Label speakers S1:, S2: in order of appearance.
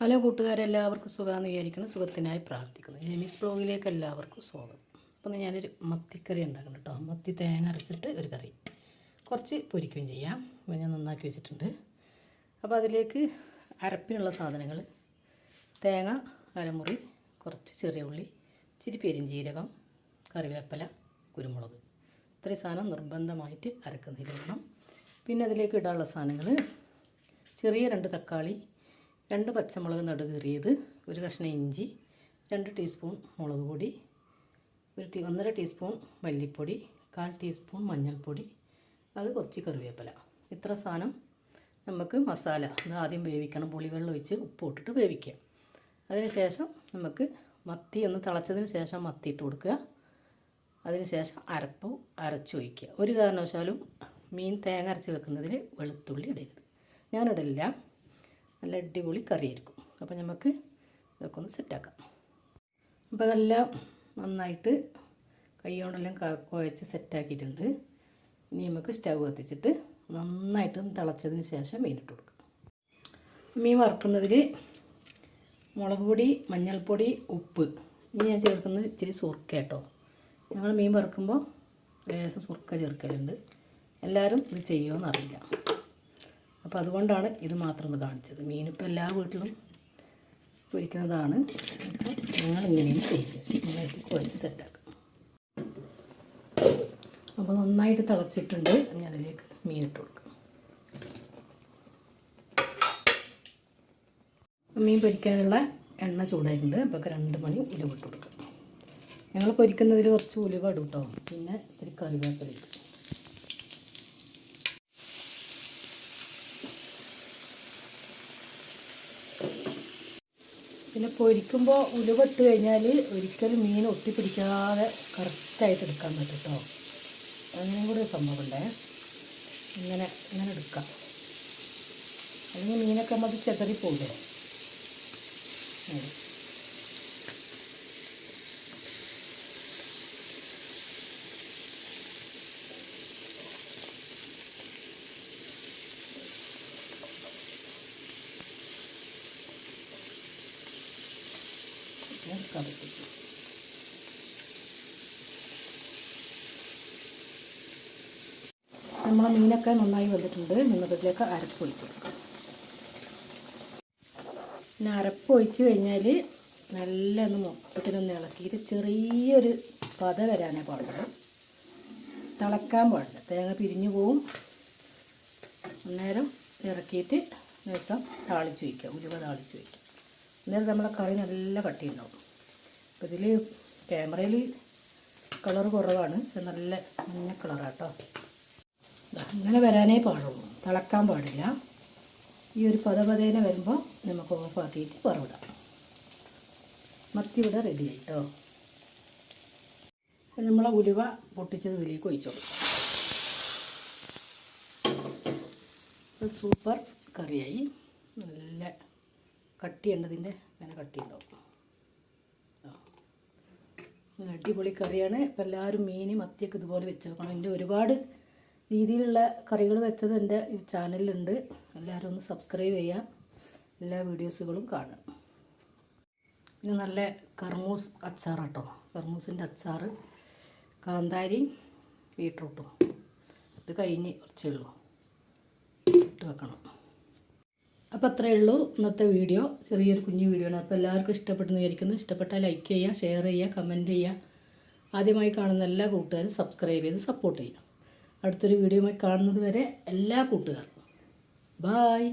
S1: Hello കൂട്ടുകാരെ എല്ലാവർക്കും സുഖമാണെന്ന് വിചാരിക്കുന്നു സുഖത്തിനായി പ്രാർത്ഥിക്കുന്നു. ജെമിസ് ബ്ലോഗിലേക്ക് എല്ലാവർക്കും സ്വാഗതം. അപ്പോൾ ഞാനൊരു മത്തിക്കറി ഉണ്ടാക്കണം കേട്ടോ. മത്തി തേങ്ങ അരച്ചിട്ട് ഒരു കറി. കുറച്ച് പൊരിക്കുകയും ചെയ്യാം. അപ്പോൾ ഞാൻ നന്നാക്കി വെച്ചിട്ടുണ്ട്. അപ്പോൾ അതിലേക്ക് അരപ്പിനുള്ള സാധനങ്ങൾ തേങ്ങ അരമുറി കുറച്ച് ചെറിയ ഉള്ളി ഇച്ചിരി പെരിഞ്ചീരകം കറിവേപ്പില കുരുമുളക്. ഇത്രയും സാധനം നിർബന്ധമായിട്ട് അരക്കുന്നതിൽ വേണം പിന്നെ അതിലേക്ക് ഇടാനുള്ള സാധനങ്ങൾ ചെറിയ രണ്ട് തക്കാളി രണ്ട് പച്ചമുളക് നടുകീറിയത് ഒരു കഷ്ണം ഇഞ്ചി രണ്ട് ടീസ്പൂൺ മുളക് പൊടി ഒരു ടീ ഒന്നര ടീസ്പൂൺ മല്ലിപ്പൊടി കാൽ ടീസ്പൂൺ മഞ്ഞൾപ്പൊടി അത് കുറച്ച് കറിവേപ്പില. ഇത്ര സാധനം നമുക്ക് മസാല ഇത് ആദ്യം വേവിക്കണം. പുളിവെള്ളം ഒഴിച്ച് ഉപ്പ് ഇട്ടിട്ട് വേവിക്കുക. അതിന് ശേഷം നമുക്ക് മത്തി ഒന്ന് തിളച്ചതിന് ശേഷം മത്തി ഇട്ട് കൊടുക്കുക. അതിന് ശേഷം അരപ്പ് അരച്ചൊഴിക്കുക ഒരു കാരണവശാലും മീൻ തേങ്ങ അരച്ച് വെക്കുന്നതിൽ വെളുത്തുള്ളി ഇടരുത്. ഞാനിടില്ല നല്ല അടിപൊളി കറിയായിരിക്കും. അപ്പോൾ നമുക്ക് ഇതൊക്കെ ഒന്ന് സെറ്റാക്കാം. അപ്പോൾ അതെല്ലാം നന്നായിട്ട് കൈയോടെല്ലാം കുഴച്ച് സെറ്റാക്കിയിട്ടുണ്ട്. ഇനി നമുക്ക് സ്റ്റവ് കത്തിച്ചിട്ട് നന്നായിട്ട് തിളച്ചതിന് ശേഷം മീനിട്ട് കൊടുക്കാം. മീൻ വറുക്കുന്നതിൽ മുളക് പൊടി മഞ്ഞൾപ്പൊടി ഉപ്പ്. ഇനി ഞാൻ ചേർക്കുന്നത് ഇച്ചിരി സുർക്ക കേട്ടോ. ഞങ്ങൾ മീൻ വറുക്കുമ്പോൾ ലേശം സുർക്ക ചേർക്കലുണ്ട്. എല്ലാവരും ഇത് ചെയ്യുമോ അറിയില്ല അപ്പോൾ അതുകൊണ്ടാണ് ഇത് മാത്രം ഒന്ന് കാണിച്ചത്. മീനിപ്പോൾ എല്ലാ വീട്ടിലും പൊരിക്കുന്നതാണ്. അപ്പോൾ ഞങ്ങൾ ഇങ്ങനെയും ചെയ്യുക നന്നായിട്ട് കുഴച്ച് സെറ്റാക്കും അപ്പോൾ നന്നായിട്ട് തിളച്ചിട്ടുണ്ട്. ഇനി അതിലേക്ക് മീനിട്ട് കൊടുക്കും. മീൻ പൊരിക്കാനുള്ള എണ്ണ ചൂടായിട്ടുണ്ട്. അപ്പോൾ രണ്ട് മണി ഉലുവ ഇട്ട് കൊടുക്കാം. ഞങ്ങൾ പൊരിക്കുന്നതിൽ കുറച്ച് ഉലുവ ഇടും കേട്ടോ പിന്നെ ഇത്തിരി കറിവേപ്പില പിന്നെ പൊരിക്കുമ്പോൾ ഉലുവ ഇട്ട് കഴിഞ്ഞാൽ ഒരിക്കലും മീൻ ഒട്ടിപ്പിടിക്കാതെ കറക്റ്റായിട്ട് എടുക്കാൻ പറ്റും കേട്ടോ അങ്ങനെയും കൂടി ഒരു സംഭവമുണ്ടേ ഇങ്ങനെ ഇങ്ങനെ എടുക്കാം. അല്ലെങ്കിൽ മീനൊക്കെ നമുക്ക് ചെതറിപ്പോകില്ലേ ഉം. ഇങ്ങനെ നമ്മൾ മീനൊക്കെ നന്നായി വന്നിട്ടുണ്ട്. നിന്നതിലേക്ക് അരപ്പ് ഒഴിച്ച് കൊടുക്കാം പിന്നെ അരപ്പ് ഒഴിച്ച് കഴിഞ്ഞാൽ നല്ല ഒന്ന് മൊത്തത്തിലൊന്ന് ഇളക്കിയിട്ട് ചെറിയൊരു പത വരാനേ പാടുള്ളൂ തിളക്കാൻ പാടില്ല. തേങ്ങ പിരിഞ്ഞു പോവും. അന്നേരം ഇറക്കിയിട്ട് ദിവസം താളിച്ച് വയ്ക്കുക ഉരുവ താളിച്ച് വയ്ക്കുക അന്നേരം നമ്മളെ കറി നല്ല കട്ടിയുണ്ടാവും. അപ്പോൾ ഇതിൽ ക്യാമറയിൽ കളർ കുറവാണ്. നല്ല മഞ്ഞ കളറാട്ടോ. അങ്ങനെ വരാനേ പാടുള്ളൂ. തിളക്കാൻ പാടില്ല. ഈ ഒരു പതപതേനെ വരുമ്പോൾ നമുക്ക് ഓഫാക്കിയിട്ട് പറവിടാം മത്തി ഇവിടെ റെഡി ആയിട്ടോ നമ്മളെ ഉലുവ പൊട്ടിച്ചത് ഇതിലേക്ക് ഒഴിച്ചോളൂ സൂപ്പർ കറിയായി. നല്ല കട്ടിയുണ്ടതിന്റെ അങ്ങനെ കട്ടിയുണ്ടാവും. അടിപൊളി കറിയാണ്. ഇപ്പം എല്ലാവരും മീൻ മത്തിയൊക്കെ ഇതുപോലെ വെച്ച് നോക്കണം എന്റെ ഒരുപാട് രീതിയിലുള്ള കറികൾ വെച്ചത് എന്റെ ചാനലിലുണ്ട്. എല്ലാവരും ഒന്ന് സബ്സ്ക്രൈബ് ചെയ്യുക. എല്ലാ വീഡിയോസുകളും കാണുക. പിന്നെ നല്ല കർമൂസ് അച്ചാർ കേട്ടോ കർമൂസിന്റെ അച്ചാർ കാന്താരി ബീട്രൂട്ടും. ഇത് കഴിഞ്ഞ് കുറച്ചേ ഉള്ളൂ. ഇട്ട് വെക്കണം. അപ്പോൾ അത്രയേ ഉള്ളൂ ഇന്നത്തെ വീഡിയോ. ചെറിയൊരു കുഞ്ഞു വീഡിയോ ആണ്. അപ്പോൾ എല്ലാവർക്കും ഇഷ്ടപ്പെട്ടെന്ന് വിചാരിക്കുന്നു. ഇഷ്ടപ്പെട്ടാൽ ലൈക്ക് ചെയ്യുക ഷെയർ ചെയ്യുക കമന്റ് ചെയ്യുക. ആദ്യമായി കാണുന്ന എല്ലാ കൂട്ടുകാരും സബ്സ്ക്രൈബ് ചെയ്ത് സപ്പോർട്ട് ചെയ്യുക. അടുത്തൊരു വീഡിയോയുമായി കാണുന്നത് വരെ എല്ലാ കൂട്ടുകാർക്കും. ബായ്